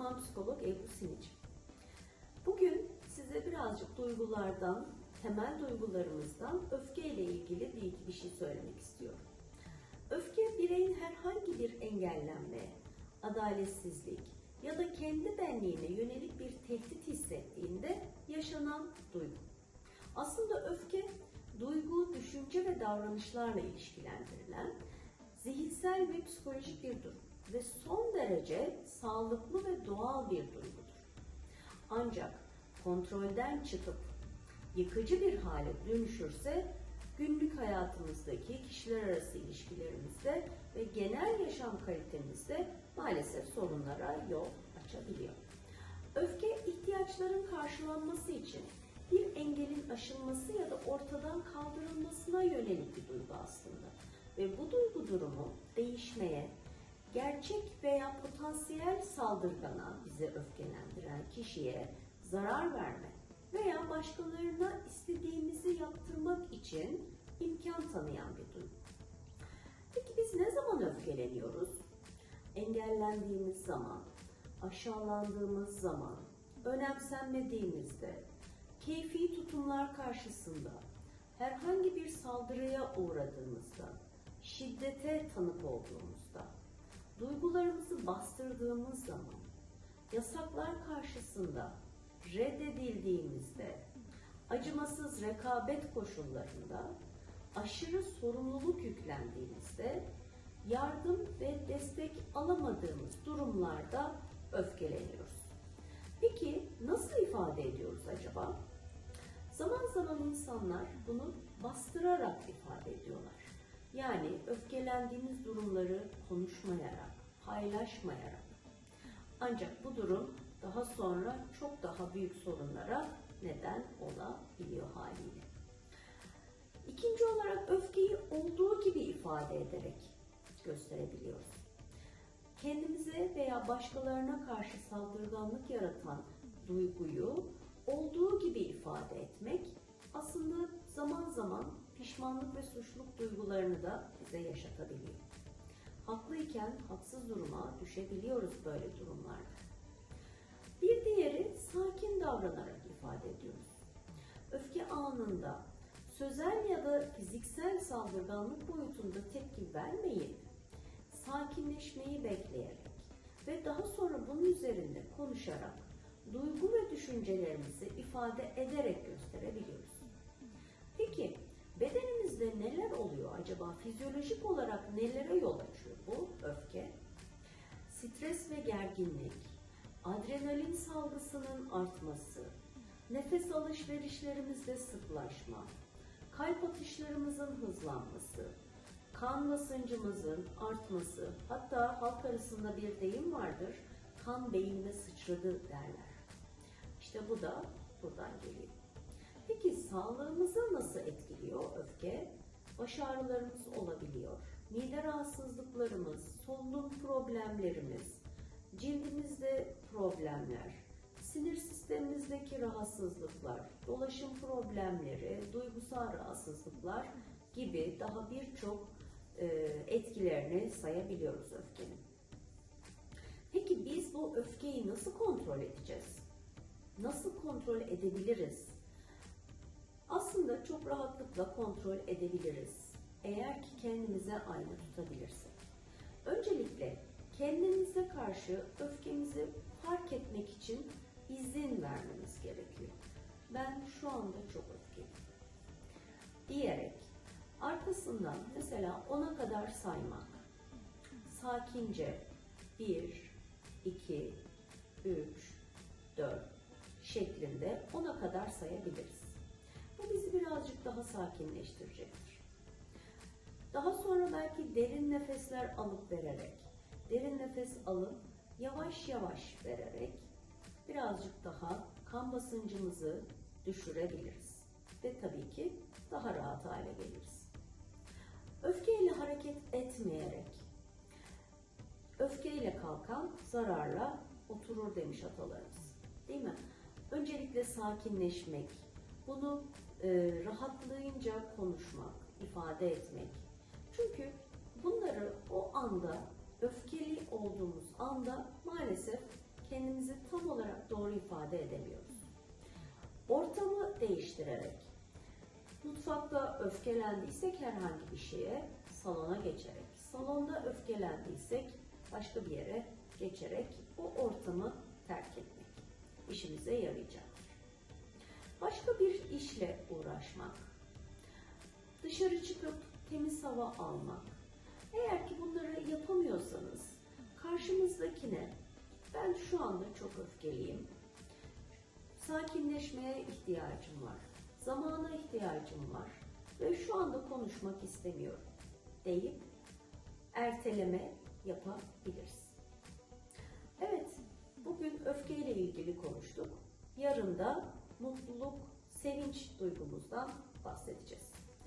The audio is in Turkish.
uzman psikolog Ebru Sinic. Bugün size birazcık duygulardan, temel duygularımızdan öfke ile ilgili bir bir şey söylemek istiyorum. Öfke bireyin herhangi bir engellenme, adaletsizlik ya da kendi benliğine yönelik bir tehdit hissettiğinde yaşanan duygu. Aslında öfke duygu, düşünce ve davranışlarla ilişkilendirilen zihinsel ve psikolojik bir durum ve son derece sağlıklı ve doğal bir duygudur. Ancak kontrolden çıkıp yıkıcı bir hale dönüşürse günlük hayatımızdaki kişiler arası ilişkilerimizde ve genel yaşam kalitemizde maalesef sorunlara yol açabiliyor. Öfke ihtiyaçların karşılanması için bir engelin aşılması ya da ortadan kaldırılmasına yönelik bir duygu aslında. Ve bu duygu durumu değişmeye, gerçek veya potansiyel saldırgana bizi öfkelendiren kişiye zarar verme veya başkalarına istediğimizi yaptırmak için imkan tanıyan bir duygu. Peki biz ne zaman öfkeleniyoruz? Engellendiğimiz zaman, aşağılandığımız zaman, önemsenmediğimizde, keyfi tutumlar karşısında, herhangi bir saldırıya uğradığımızda, şiddete tanık olduğumuzda, duygularımızı bastırdığımız zaman, yasaklar karşısında reddedildiğimizde, acımasız rekabet koşullarında, aşırı sorumluluk yüklendiğimizde, yardım ve destek alamadığımız durumlarda öfkeleniyoruz. Peki nasıl ifade ediyoruz acaba? Zaman zaman insanlar bunu bastırarak ifade ediyorlar. Yani öfkelendiğimiz durumları konuşmayarak, paylaşmayarak. Ancak bu durum daha sonra çok daha büyük sorunlara neden olabiliyor haliyle. İkinci olarak öfkeyi olduğu gibi ifade ederek gösterebiliyoruz. Kendimize veya başkalarına karşı saldırganlık yaratan duyguyu olduğu gibi ifade etmek aslında zaman zaman pişmanlık ve suçluluk duygularını da bize yaşatabiliyor. Haklıyken haksız duruma düşebiliyoruz böyle durumlarda. Bir diğeri sakin davranarak ifade ediyoruz. Öfke anında sözel ya da fiziksel saldırganlık boyutunda tepki vermeyip sakinleşmeyi bekleyerek ve daha sonra bunun üzerinde konuşarak duygu ve düşüncelerimizi ifade ederek gösterebiliyoruz. Peki bedenimizde neler oluyor acaba? Fizyolojik olarak nelere yol açıyor? Stres ve gerginlik, adrenalin salgısının artması, nefes alışverişlerimizde sıklaşma, kalp atışlarımızın hızlanması, kan basıncımızın artması, hatta halk arasında bir deyim vardır, kan beynime sıçradı derler. İşte bu da buradan geliyor. Peki sağlığımızı nasıl etkiliyor öfke? Baş ağrılarımız olabiliyor, mide rahatsızlıklarımız, solunum problemlerimiz, cildimizde problemler, sinir sistemimizdeki rahatsızlıklar, dolaşım problemleri, duygusal rahatsızlıklar gibi daha birçok e, etkilerini sayabiliyoruz öfkenin. Peki biz bu öfkeyi nasıl kontrol edeceğiz? Nasıl kontrol edebiliriz? Aslında çok rahatlıkla kontrol edebiliriz. Eğer ki kendimize ayna tutabilirsek. Öncelikle kendimize karşı öfkemizi fark etmek için izin vermemiz gerekiyor. Ben şu anda çok öfkeliyim. Diyerek arkasından mesela ona kadar saymak. Sakince 1, 2, 3, 4 şeklinde ona kadar sayabiliriz. Bu bizi birazcık daha sakinleştirecektir. Daha sonra belki derin nefesler alıp vererek, derin nefes alıp yavaş yavaş vererek birazcık daha kan basıncımızı düşürebiliriz. Ve tabii ki daha rahat hale geliriz. Öfkeyle hareket etmeyerek, öfkeyle kalkan zararla oturur demiş atalarımız. Değil mi? Öncelikle sakinleşmek, bunu e, rahatlayınca konuşmak, ifade etmek. Çünkü bunları o anda, öfkeli olduğumuz anda maalesef kendimizi tam olarak doğru ifade edemiyoruz. Ortamı değiştirerek, mutfakta öfkelendiysek herhangi bir şeye salona geçerek, salonda öfkelendiysek başka bir yere geçerek o ortamı terk etmek işimize yarayacaktır. Başka bir işle uğraşmak, dışarı çıkıp temiz hava almak. Eğer ki bunları yapamıyorsanız karşımızdakine ben şu anda çok öfkeliyim. Sakinleşmeye ihtiyacım var. Zamana ihtiyacım var ve şu anda konuşmak istemiyorum deyip erteleme yapabiliriz. Evet, bugün öfkeyle ilgili konuştuk. Yarın da mutluluk, sevinç duygumuzdan bahsedeceğiz.